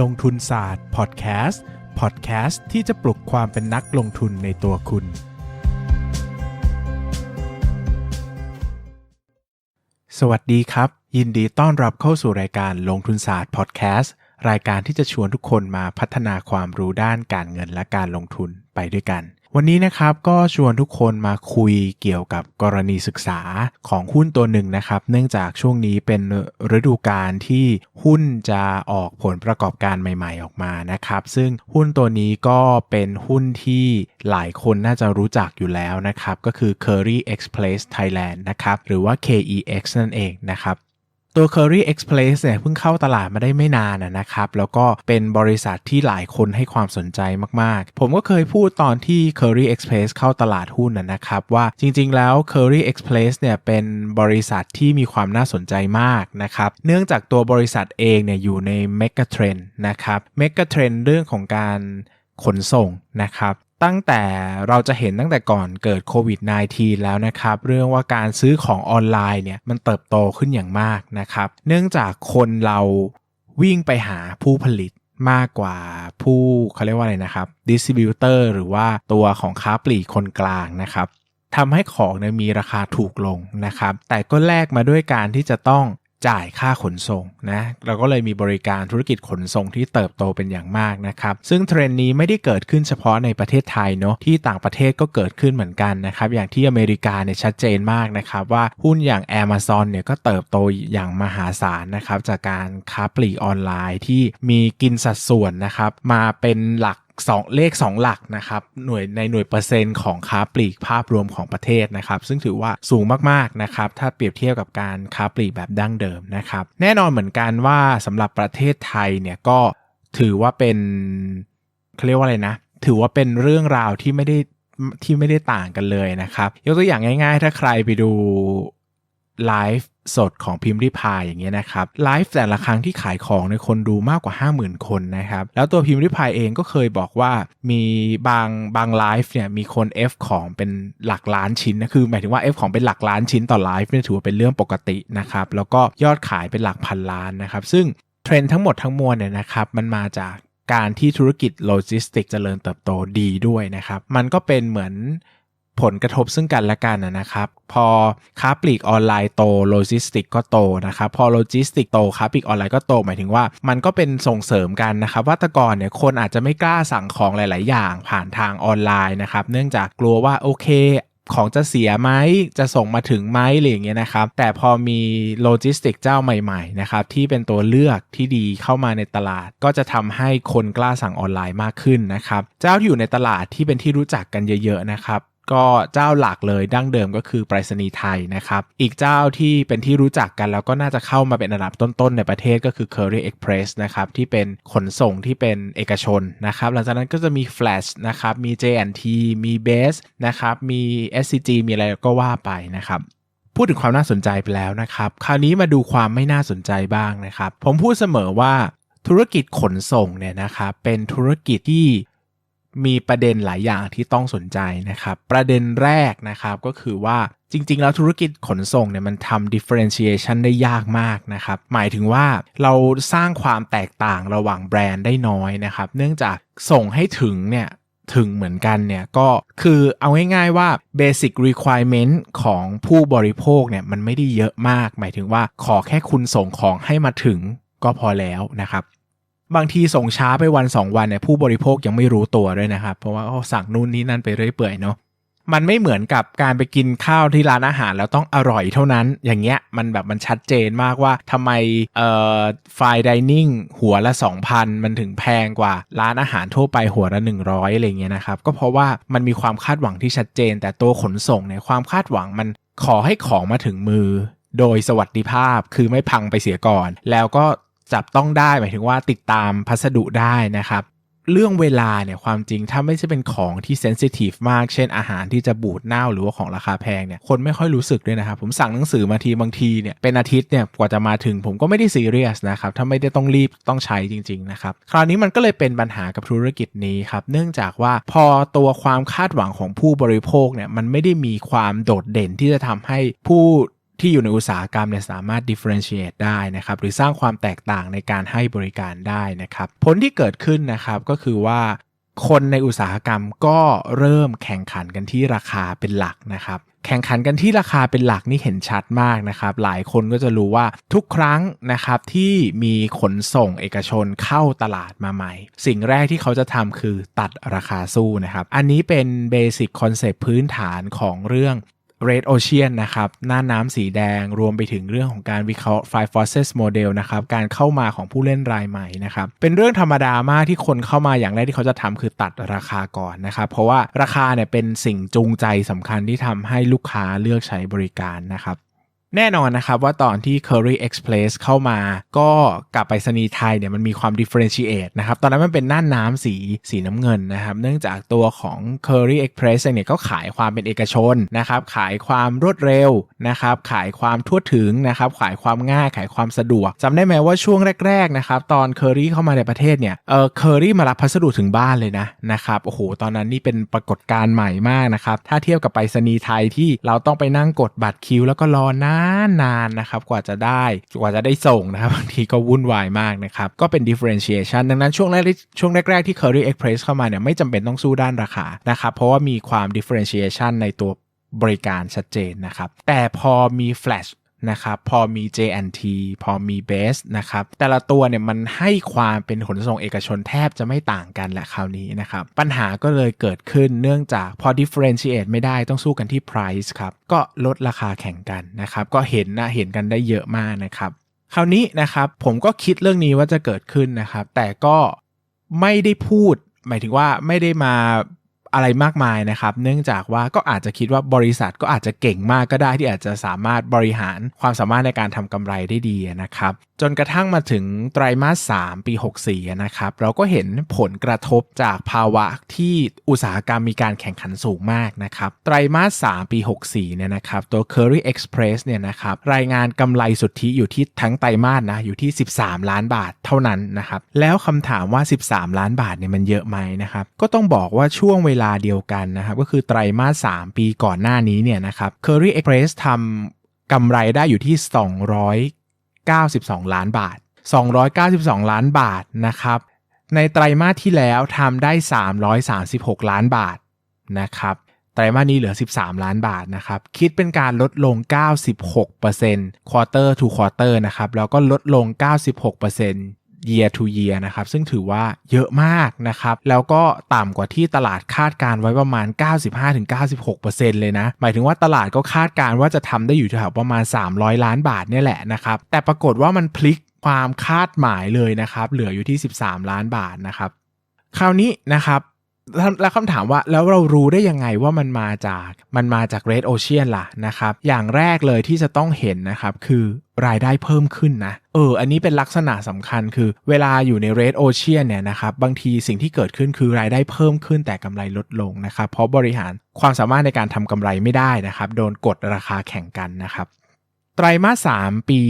ลงทุนศาสตร์พอดแคสต์พอดแคสต์ที่จะปลุกความเป็นนักลงทุนในตัวคุณ สวัสดีครับ ยินดีต้อนรับเข้าสู่รายการลงทุนศาสตร์พอดแคสต์รายการที่จะชวนทุกคนมาพัฒนาความรู้ด้านการเงินและการลงทุนไปด้วยกัน วันนี้นะครับก็ชวนทุกคนมาคุยเกี่ยวกับกรณีศึกษาของหุ้นตัวหนึ่งนะครับ เนื่องจากช่วงนี้เป็นฤดูกาลที่หุ้นจะออกผลประกอบการใหม่ ๆ ออกมานะครับ ซึ่งหุ้นตัวนี้ก็เป็นหุ้นที่หลายคนน่าจะรู้จักอยู่แล้วนะครับ ก็คือ Curry Express Thailand นะครับ หรือว่า KEX นั่นเองนะครับ ตัว Curry Express เนี่ยเพิ่งเข้าตลาดมาได้ไม่นานนะครับ แล้วก็เป็นบริษัทที่หลายคนให้ความสนใจมากๆ ผมก็เคยพูดตอนที่ Curry Express เข้าตลาดหุ้นนะนะครับ ว่าจริงๆแล้ว Curry Express เนี่ยเป็นบริษัทที่มีความน่าสนใจมากนะครับ เนื่องจากตัวบริษัทเองเนี่ยอยู่ใน Mega Trend นะครับ Mega Trend เรื่องของการขนส่งนะครับ ตั้งแต่เราจะเห็นตั้งแต่ก่อนเกิดโควิด -19 แล้วนะครับ เรื่องว่าการซื้อของออนไลน์เนี่ยมันเติบโตขึ้นอย่างมากนะครับ เนื่องจากคนเราวิ่งไปหาผู้ผลิตมากกว่าผู้เขาเรียกว่าอะไรนะครับดิสติบิวเตอร์หรือว่าตัวของค้าปลีกคนกลางนะครับทำให้ของเนี่ยมีราคาถูกลงนะครับ แต่ก็แลกมาด้วยการที่จะต้อง จ่ายค่าขนส่งนะเราก็เลยมีบริการธุรกิจขนส่งที่เติบโตเป็นอย่างมากนะครับซึ่งเทรนด์นี้ไม่ได้เกิดขึ้นเฉพาะในประเทศไทยเนาะที่ต่างประเทศก็เกิดขึ้นเหมือนกันนะครับอย่างที่อเมริกาเนี่ยชัดเจนมากนะครับว่าหุ้นอย่าง Amazon เนี่ยก็เติบโตอย่างมหาศาลนะครับจากการค้าปลีกออนไลน์ที่มีกินสัดส่วนนะครับมาเป็นหลัก สองเลข 2 หลักนะครับหน่วยในหน่วยเปอร์เซ็นต์ของค้าปลีกภาพรวมของประเทศนะครับ ซึ่งถือว่าสูงมากๆนะครับ ถ้าเปรียบเทียบกับการค้าปลีกแบบดั้งเดิมนะครับ แน่นอนเหมือนกันว่าสำหรับประเทศไทยเนี่ยก็ถือว่าเป็นเขาเรียกว่าอะไรนะ ถือว่าเป็นเรื่องราวที่ไม่ได้ที่ไม่ได้ต่างกันเลยนะครับ ยกตัวอย่างง่าย ๆ ถ้าใครไปดู ไลฟ์สดของพิมพ์ริพายอย่างเงี้ยนะครับไลฟ์แต่ละครั้งที่ขายของในคนดูมากกว่า 50,000 คนนะครับแล้วตัวพิมพ์ริพายเองก็เคยบอกว่ามีบางบางไลฟ์เนี่ยมีคน F ของเป็นหลักล้านชิ้นนะคือหมายถึงว่า F ของเป็นหลักล้านชิ้นต่อไลฟ์เนี่ยถือว่าเป็นเรื่องปกตินะครับแล้วก็ยอดขายเป็นหลักพันล้านนะครับซึ่งเทรนด์ทั้งหมดทั้งมวลเนี่ยนะครับมันมาจากการที่ธุรกิจโลจิสติกเจริญเติบโตดีด้วยนะครับ มันก็เป็นเหมือน ผลกระทบซึ่งกันและกันนะครับ พอค้าปลีกออนไลน์โตโลจิสติกก็โตนะครับ พอโลจิสติกโตค้าปลีกออนไลน์ก็โต หมายถึงว่ามันก็เป็นส่งเสริมกันนะครับ ว่าแต่ก่อนเนี่ยคนอาจจะไม่กล้าสั่งของหลาย ๆ อย่างผ่านทางออนไลน์นะครับ เนื่องจากกลัวว่าโอเคของจะเสียไหมจะส่งมาถึงไหมอะไรอย่างเงี้ยนะครับ แต่พอมีโลจิสติกเจ้าใหม่ๆนะครับที่เป็นตัวเลือกที่ดีเข้ามาในตลาด ก็จะทำให้คนกล้าสั่งออนไลน์มากขึ้นนะครับ เจ้าที่อยู่ในตลาดที่เป็นที่รู้จักกันเยอะๆนะครับ ก็เจ้าหลักเลยดั้งเดิมก็คือไปรษณีย์ไทยนะครับ อีกเจ้าที่เป็นที่รู้จักกันแล้วก็น่าจะเข้ามาเป็นอันดับต้นๆในประเทศก็คือ Curry Express นะครับ ที่เป็นขนส่งที่เป็นเอกชนนะครับ หลังจากนั้นก็จะมี Flash นะครับ มี J&T มี Base นะครับ มี SCG มีอะไรก็ว่าไปนะครับพูดถึงความน่าสนใจไปแล้วนะครับ คราวนี้มาดูความไม่น่าสนใจบ้างนะครับ ผมพูดเสมอว่าธุรกิจขนส่งเนี่ยนะครับเป็นธุรกิจที่ มีประเด็นหลายอย่างที่ต้องสนใจนะครับ ประเด็นแรกนะครับก็คือว่าจริง ๆ แล้วธุรกิจขนส่งเนี่ยมันทำ differentiation ได้ยากมากนะครับ หมายถึงว่าเราสร้างความแตกต่างระหว่างแบรนด์ได้น้อยนะครับ เนื่องจากส่งให้ถึงเนี่ยถึงเหมือนกันเนี่ยก็คือเอาง่ายๆว่า basic requirement ของผู้บริโภคเนี่ยมันไม่ได้เยอะมาก หมายถึงว่าขอแค่คุณส่งของให้มาถึงก็พอแล้วนะครับ บางทีส่งช้าไปวัน 2 วันเนี่ยผู้บริโภคยังไม่รู้ตัวด้วยนะครับ เพราะว่าเขาสั่งนู่นนี่นั่นไปเรื่อยเปื่อยเนาะมันไม่เหมือนกับการไปกินข้าวที่ร้านอาหารแล้วต้องอร่อยเท่านั้น อย่างเงี้ยมันแบบมันชัดเจนมากว่าทำไมเอ่อไฟดิเนิ่งหัวละ 2,000 มันถึงแพงกว่าร้านอาหารทั่วไปหัวละ 100อะไรเงี้ยนะครับ ก็เพราะว่ามันมีความคาดหวังที่ชัดเจน แต่ตัวขนส่งเนี่ยความคาดหวังมันขอให้ของมาถึงมือ โดยสวัสดิภาพคือไม่พังไปเสียก่อน แล้วก็ จับต้องได้หมายถึงว่าติดตามพัสดุได้นะครับ เรื่องเวลาเนี่ยความจริงถ้าไม่ใช่เป็นของที่เซนซิทีฟมาก เช่นอาหารที่จะบูดเน่าหรือว่าของราคาแพงเนี่ยคนไม่ค่อยรู้สึกด้วยนะครับ ผมสั่งหนังสือมาทีบางทีเนี่ยเป็นอาทิตย์เนี่ยกว่าจะมาถึงผมก็ไม่ได้ซีเรียสนะครับ ถ้าไม่ได้ต้องรีบต้องใช้จริงๆนะครับ คราวนี้มันก็เลยเป็นปัญหากับธุรกิจนี้ครับเนื่องจากว่าพอตัวความคาดหวังของผู้บริโภคเนี่ยมันไม่ได้มีความโดดเด่นที่จะทำให้ผู้ ที่อยู่ในอุตสาหกรรมเนี่ยสามารถ differentiate ได้นะครับ หรือสร้างความแตกต่างในการให้บริการได้นะครับ ผลที่เกิดขึ้นนะครับก็คือว่าคนในอุตสาหกรรมก็เริ่มแข่งขันกันที่ราคาเป็นหลักนะครับ แข่งขันกันที่ราคาเป็นหลักนี่เห็นชัดมากนะครับ หลายคนก็จะรู้ว่าทุกครั้งนะครับที่มีขนส่งเอกชนเข้าตลาดมาใหม่ สิ่งแรกที่เขาจะทำคือตัดราคาสู้นะครับ อันนี้เป็นเบสิกคอนเซปต์พื้นฐานของเรื่อง Red Ocean นะครับหน้าน้ำสีแดงรวมไปถึงเรื่องของการวิเคราะห์ Five Forces Model นะครับการเข้ามาของผู้เล่นรายใหม่นะครับเป็นเรื่องธรรมดามากที่คนเข้ามาอย่างแรกที่เขาจะทำคือตัดราคาก่อนนะครับเพราะว่าราคาเนี่ยเป็นสิ่งจูงใจสำคัญที่ทำให้ลูกค้าเลือกใช้บริการนะครับ แน่นอนนะครับว่าตอนที่ Curry Express เข้ามา ก็กับไปรษณีไทยเนี่ยมันมีความ differentiate นะครับ ตอนนั้นมันเป็นน่านน้ำสีสีน้ำเงินนะครับ เนื่องจากตัวของ Curry Express เนี่ยก็ขายความเป็นเอกชนนะครับ ขายความรวดเร็วนะครับ ขายความทั่วถึงนะครับ ขายความง่าย ขายความสะดวกจำได้ไหมว่าช่วงแรกๆนะครับตอน Curry เข้ามาในประเทศเนี่ยเออ Curry มารับพัสดุถึงบ้านเลยนะนะครับ โอ้โห ตอนนั้นนี่เป็นปรากฏการณ์ใหม่มากนะครับ ถ้าเทียบกับไปรษณีไทยที่เราต้องไปนั่งกดบัตรคิว แล้วก็รอนานนานนะครับกว่าจะได้กว่าจะได้ส่งนะครับบางทีก็วุ่นวายมากนะครับก็เป็น differentiation ดังนั้นช่วงแรกที่ช่วงแรกๆที่ Curry Express เข้ามาเนี่ยไม่จำเป็นต้องสู้ด้านราคานะครับเพราะว่ามีความ differentiation ในตัวบริการชัดเจนนะครับแต่พอมี Flash นะครับพอมี JNT พอมี Base นะครับแต่ละตัวเนี่ยมันให้ความเป็นขนส่งเอกชนแทบจะไม่ต่างกันแหละคราวนี้นะครับปัญหาก็เลยเกิดขึ้นเนื่องจากพอ differentiate ไม่ได้ต้องสู้กันที่ price ครับก็ลดราคาแข่งกันนะครับก็เห็นนะเห็นกันได้เยอะมากนะครับคราวนี้นะครับผมก็คิดเรื่องนี้ว่าจะเกิดขึ้นนะครับแต่ก็ไม่ได้พูด หมายถึงว่าไม่ได้มา อะไรมากมายนะครับ เนื่องจากว่าก็อาจจะคิดว่าบริษัทก็อาจจะเก่งมากก็ได้ที่อาจจะสามารถบริหารความสามารถในการทำกำไรได้ดีนะครับ จนกระทั่งมาถึงไตรมาส 3 ปี 64 นะครับ เราก็เห็นผลกระทบจากภาวะที่อุตสาหกรรมมีการแข่งขันสูงมากนะครับ ไตรมาส 3 ปี 64 เนี่ยนะครับ ตัว Curry Express เนี่ยนะครับ รายงานกำไรสุทธิอยู่ที่ทั้งไตรมาสนะ อยู่ที่ 13 ล้านบาทเท่านั้นนะครับ แล้วคำถามว่า 13 ล้านบาทเนี่ยมันเยอะไหมนะครับ ก็ต้องบอกว่าช่วงเวลาเดียวกันนะครับก็คือไตรมาส 3 ปีก่อนหน้านี้เนี่ยนะครับ Curry Express ทำกำไรได้อยู่ที่ 292 ล้านบาท 292 ล้านบาทนะครับ ในไตรมาสที่แล้วทำได้ 336 ล้านบาทนะครับไตรมาสนี้เหลือ 13 ล้านบาทนะครับ คิดเป็นการลดลง 96% quarter to quarter นะครับ แล้วก็ลดลง 96% year to year นะครับซึ่งถือว่าเยอะมากนะครับแล้วก็ต่ำกว่าที่ตลาดคาดการไว้ประมาณ 95-96%เลยนะหมายถึงว่าตลาดก็คาดการว่าจะทำได้อยู่แถวประมาณ 300 ล้านบาทเนี่ยแหละนะครับแต่ปรากฏว่ามันพลิกความคาดหมายเลยนะครับเหลืออยู่ที่ 13 ล้านบาทนะครับคราวนี้นะครับ แล้วคำถามว่าแล้วเรารู้ได้ยังไงว่ามันมาจากมันมาจาก Red Ocean ล่ะนะครับ อย่างแรกเลยที่จะต้องเห็นนะครับ คือรายได้เพิ่มขึ้นนะเอออันนี้เป็นลักษณะสำคัญคือเวลาอยู่ใน Red Ocean เนี่ยนะครับบางทีสิ่งที่เกิดขึ้นคือรายได้เพิ่มขึ้นแต่กำไรลดลงนะครับ เพราะบริหารความสามารถในการทำกำไรไม่ได้นะครับ โดนกดราคาแข่งกันนะครับ ไตรมาส 3 ปี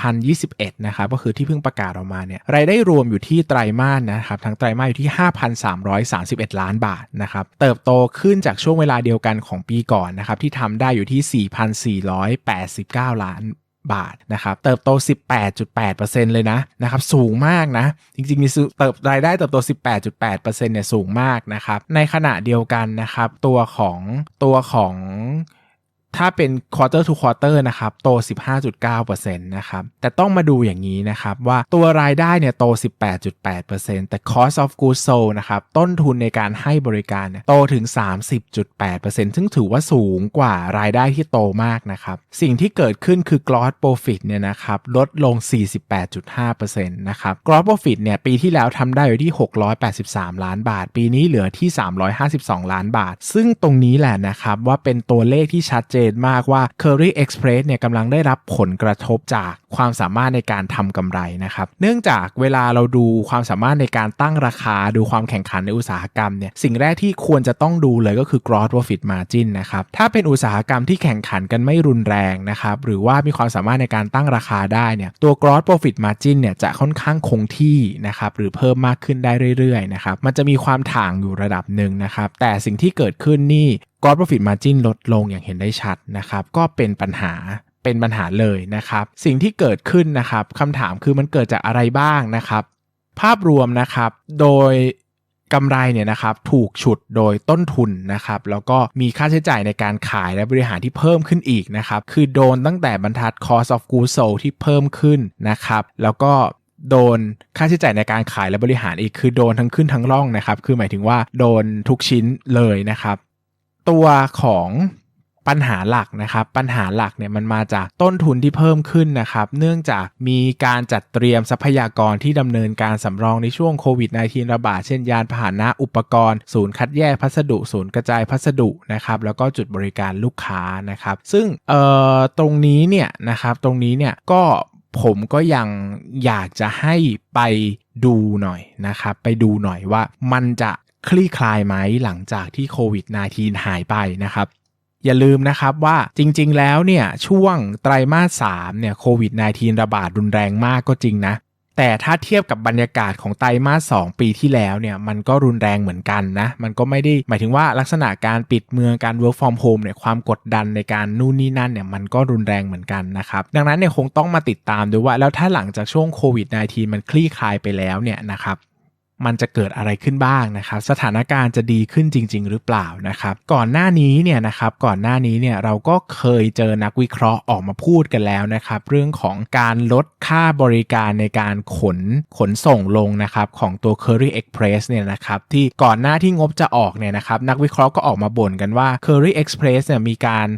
2021 นะครับ ก็คือที่เพิ่งประกาศออกมาเนี่ย รายได้รวมอยู่ที่ไตรมาสนะครับ ทั้งไตรมาสอยู่ที่ 5,331 ล้านบาทนะครับ เติบโตขึ้นจากช่วงเวลาเดียวกันของปีก่อนนะครับ ที่ทำได้อยู่ที่ 4,489 ล้านบาทนะครับเติบโต 18.8%เลยนะนะครับสูงมากนะ จริงๆมีเติบรายได้เติบโต 18.8%เนี่ยสูงมากนะครับในขณะเดียวกันนะครับตัวของตัวของ ถ้าเป็น quarter to quarter นะครับ โต 15.9%นะครับ แต่ต้องมาดูอย่างนี้นะครับ ว่าตัวรายได้เนี่ยโต 18.8%แต่ cost of goods sold นะครับ ต้นทุนในการให้บริการเนี่ยโตถึง 30.8%ซึ่งถือว่าสูงกว่ารายได้ที่โตมากนะครับ สิ่งที่เกิดขึ้นคือ gross profit เนี่ยนะครับ ลดลง 48.5%นะครับ gross profit เนี่ยปีที่แล้วทำได้อยู่ที่ 683 ล้านบาท ปีนี้เหลือที่ 352 ล้านบาท ซึ่งตรงนี้แหละนะครับว่าเป็นตัวเลขที่ชัดเจนมากว่า Curry Express เนี่ยกำลังได้รับผลกระทบจากความสามารถในการทำกำไรนะครับ เนื่องจากเวลาเราดูความสามารถในการตั้งราคาดูความแข่งขันในอุตสาหกรรมเนี่ยสิ่งแรกที่ควรจะต้องดูเลยก็คือ gross profit margin นะครับ ถ้าเป็นอุตสาหกรรมที่แข่งขันกันไม่รุนแรงนะครับหรือว่ามีความสามารถในการตั้งราคาได้เนี่ยตัว gross profit margin เนี่ยจะค่อนข้างคงที่นะครับหรือเพิ่มมากขึ้นได้เรื่อยๆนะครับมันจะมีความถ่างอยู่ระดับหนึ่งนะครับแต่สิ่งที่เกิดขึ้นนี่ gross profit margin ลดลงอย่างเห็นได้ชัดนะครับ ก็เป็นปัญหาเป็นปัญหาเลยนะครับ สิ่งที่เกิดขึ้นนะครับคำถามคือมันเกิดจากอะไรบ้างนะครับ ภาพรวมนะครับโดยกำไรเนี่ยนะครับถูกฉุดโดยต้นทุนนะครับแล้วก็มีค่าใช้จ่ายในการขายและบริหารที่เพิ่มขึ้นอีกนะครับคือโดนตั้งแต่บรรทัด cost of goods sold ที่เพิ่มขึ้นนะครับแล้วก็โดนค่าใช้จ่ายในการขายและบริหารอีกคือโดนทั้งขึ้นทั้งล่องนะครับ คือหมายถึงว่าโดนทุกชิ้นเลยนะครับ ตัวของปัญหาหลักนะครับ ปัญหาหลักเนี่ยมันมาจากต้นทุนที่เพิ่มขึ้นนะครับ เนื่องจากมีการจัดเตรียมทรัพยากรที่ดำเนินการสำรองในช่วงโควิด -19 ระบาด เช่นยานพาหนะอุปกรณ์ ศูนย์คัดแยกพัสดุ ศูนย์กระจายพัสดุนะครับ แล้วก็จุดบริการลูกค้านะครับ ซึ่งเอ่อตรงนี้เนี่ยนะครับ ตรงนี้เนี่ยก็ผมก็ยังอยากจะให้ไปดูหน่อยนะครับ ไปดูหน่อยว่ามันจะ คลี่คลายไหมหลังจากที่โควิด -19 หายไปนะครับ อย่าลืมนะครับว่าจริงๆแล้วเนี่ยช่วงไตรมาส3เนี่ยโควิด -19 ระบาดรุนแรงมากก็จริงนะ แต่ถ้าเทียบกับบรรยากาศของไตรมาส2ปีที่แล้วเนี่ยมันก็รุนแรงเหมือนกันนะ มันก็ไม่ได้หมายถึงว่าลักษณะการปิดเมืองการ work from home เนี่ยความกดดันในการนู่นนี่นั่นเนี่ยมันก็รุนแรงเหมือนกันนะครับดังนั้นเนี่ยคงต้องมาติดตามดูว่าแล้วถ้าหลังจากช่วงโควิด -19 มันคลี่คลายไปแล้วเนี่ยนะครับ มันจะเกิดอะไรขึ้นบ้างนะครับ สถานการณ์จะดีขึ้นจริง ๆ หรือเปล่านะครับ ก่อนหน้านี้เนี่ยนะครับก่อนหน้านี้เนี่ยเราก็เคยเจอนักวิเคราะห์ออกมาพูดกันแล้วนะครับ เรื่องของการลดค่าบริการในการขนขนส่งลงนะครับของตัว Curry Express เนี่ยนะครับที่ก่อนหน้าที่งบจะออกเนี่ยนะครับนักวิเคราะห์ก็ออกมาบ่นกันว่า Curry Express เนี่ยมีการ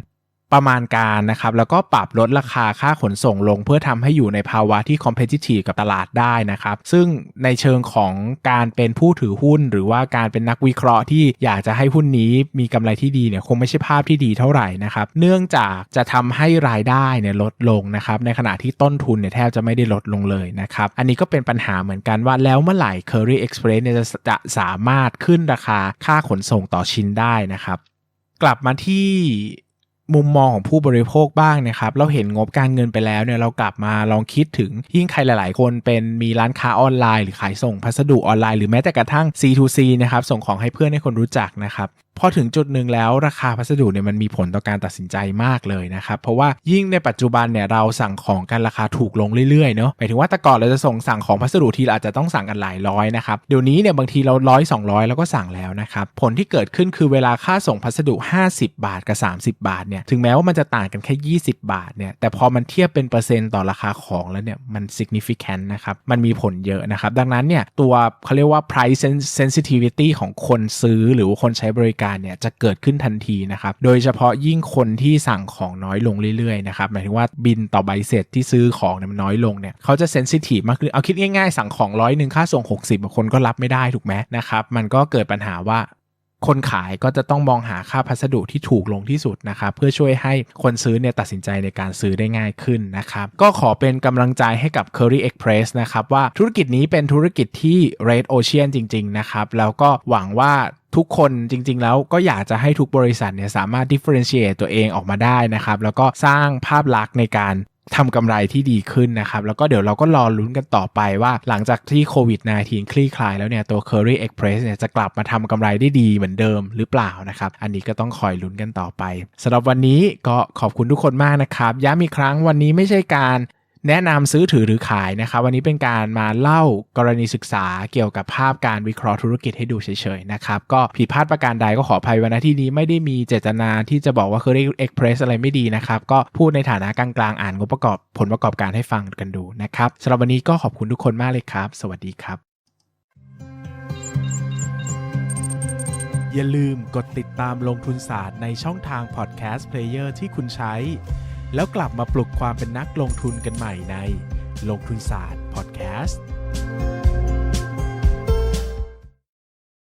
ประมาณการนะครับแล้วก็ปรับลดราคาค่าขนส่งลง เพื่อทำให้อยู่ในภาวะที่ competitive กับตลาดได้นะครับ ซึ่งในเชิงของการเป็นผู้ถือหุ้น หรือว่าการเป็นนักวิเคราะห์ที่อยากจะให้หุ้นนี้มีกำไรที่ดีเนี่ยคงไม่ใช่ภาพที่ดีเท่าไหร่นะครับ เนื่องจากจะทำให้รายได้เนี่ยลดลงนะครับ ในขณะที่ต้นทุนเนี่ยแทบจะไม่ได้ลดลงเลยนะครับ อันนี้ก็เป็นปัญหาเหมือนกันว่าแล้วเมื่อไหร่ Curry Express เนี่ยจะจะสามารถขึ้นราคาค่าขนส่งต่อชิ้นได้นะครับ กลับมาที่ มุมมองของผู้บริโภคบ้างนะครับ เราเห็นงบการเงินไปแล้วเนี่ยเรากลับมาลองคิดถึงยิ่งใครหลาย ๆ คนเป็นมีร้านค้าออนไลน์หรือขายส่งพัสดุออนไลน์หรือแม้แต่กระทั่ง C2C นะครับส่งของให้เพื่อนให้คนรู้จักนะครับพอถึงจุดหนึ่งแล้วราคาพัสดุเนี่ยมันมีผลต่อการตัดสินใจมากเลยนะครับ เพราะว่ายิ่งในปัจจุบันเนี่ยเราสั่งของกันราคาถูกลงเรื่อยๆเนาะหมายถึงว่าแต่ก่อนเราจะส่งสั่งของพัสดุทีเราอาจจะต้องสั่งกันหลายร้อยนะครับเดี๋ยวนี้เนี่ยบางทีเราร้อยสองร้อยแล้วก็สั่งแล้วนะครับผลที่เกิดขึ้นคือเวลาค่าส่งพัสดุ 50 บาทกับ 30 บาทเนี่ยถึงแม้ว่ามันจะต่างกันแค่ 20 บาทเนี่ยแต่พอมันเทียบเป็นเปอร์เซ็นต์ต่อราคาของแล้วเนี่ยมัน significant นะครับมันมีผลเยอะนะครับดังนั้นเนี่ยตัวเขาเรียกว่า price sensitivity ของคนซื้อหรือคนใช้บริการเนี่ยจะเกิดขึ้นทันทีนะครับ โดยเฉพาะยิ่งคนที่สั่งของน้อยลงเรื่อยๆนะครับ หมายถึงว่าบินต่อใบเสร็จที่ซื้อของเนี่ยมันน้อยลงเนี่ยเขาจะเซนซิทีฟมากขึ้น เอาคิดง่ายๆ สั่งของร้อยหนึ่งค่าส่ง 60บางคนก็รับไม่ได้ถูกไหมนะครับ มันก็เกิดปัญหาว่า คนขายก็จะต้องมองหาค่าพัสดุที่ถูกลงที่สุดนะครับเพื่อช่วยให้คนซื้อเนี่ยตัดสินใจในการซื้อได้ง่ายขึ้นนะครับก็ขอเป็นกำลังใจให้กับ Curry Express นะครับว่าธุรกิจนี้เป็นธุรกิจที่ Red Ocean จริง ๆ นะครับ แล้วก็หวังว่าทุกคนจริงๆ แล้วก็อยากจะให้ทุกบริษัทเนี่ยสามารถ differentiate ตัวเองออกมาได้นะครับ แล้วก็สร้างภาพลักษณ์ในการ ทำกำไรที่ดีขึ้นนะครับ แล้วก็เดี๋ยวเราก็รอลุ้นกันต่อไปว่าหลังจากที่โควิด -19 คลี่คลายแล้วเนี่ยตัว Curry Express เนี่ยจะกลับมาทำกำไรได้ดีเหมือนเดิมหรือเปล่านะครับ อันนี้ก็ต้องคอยลุ้นกันต่อไปสำหรับวันนี้ก็ขอบคุณทุกคนมากนะครับ ย้ำอีกครั้งวันนี้ไม่ใช่การ แนะนำซื้อถือหรือขายนะครับวันนี้เป็นการมาเล่ากรณีศึกษาเกี่ยวกับภาพการวิเคราะห์ธุรกิจให้ดูเฉยๆนะครับก็ผิดพลาดประการใดก็ขออภัยวันที่นี้ไม่ได้มีเจตนาที่จะบอกว่าเคอรี่เอ็กเพรสอะไรไม่ดีนะครับก็พูดในฐานะกลางๆอ่านงบประกอบผลประกอบการให้ฟังกันดูนะครับสำหรับวันนี้ก็ขอบคุณทุกคนมากเลยครับ สวัสดีครับ อย่าลืมกดติดตามลงทุนศาสตร์ในช่องทางพอดแคสต์เพลเยอร์ที่คุณใช้ แล้วกลับมาปลุกความเป็นนักลงทุนกันใหม่ในลงทุนศาสตร์พอดแคสต์